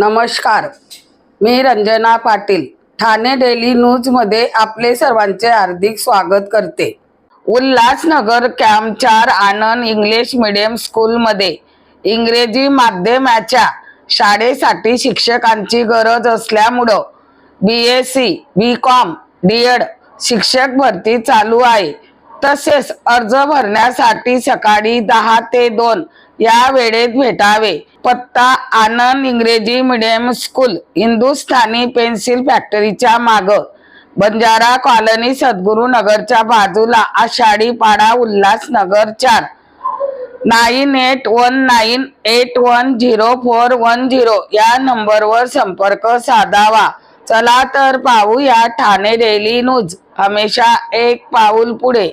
नमस्कार. मी रंजना पाटील ठाणे डेली न्यूजमध्ये आपले सर्वांचे हार्दिक स्वागत करते. उल्हासनगर कॅम्प चार आनंद इंग्लिश मीडियम स्कूलमध्ये इंग्रजी माध्यमाच्या शाळेसाठी शिक्षकांची गरज असल्यामुळं B S C B com D Ed शिक्षक भरती चालू आहे. तसेच अर्ज भरण्यासाठी सकाळी दहा ते दोन या वेळेत भेटावे. पत्ता आनंद इंग्रजी मीडियम स्कूल हिंदुस्थानी पेन्सिल फॅक्टरीच्या माग. बंजारा कॉलनी सद्गुरू नगरच्या बाजूला आषाढी पाडा उल्हासनगर चार. Nine eight one nine eight one zero four one zero या नंबरवर संपर्क साधावा. चला तर पाहूया ठाणे डेली न्यूज. हमेशा एक पाऊल पुढे.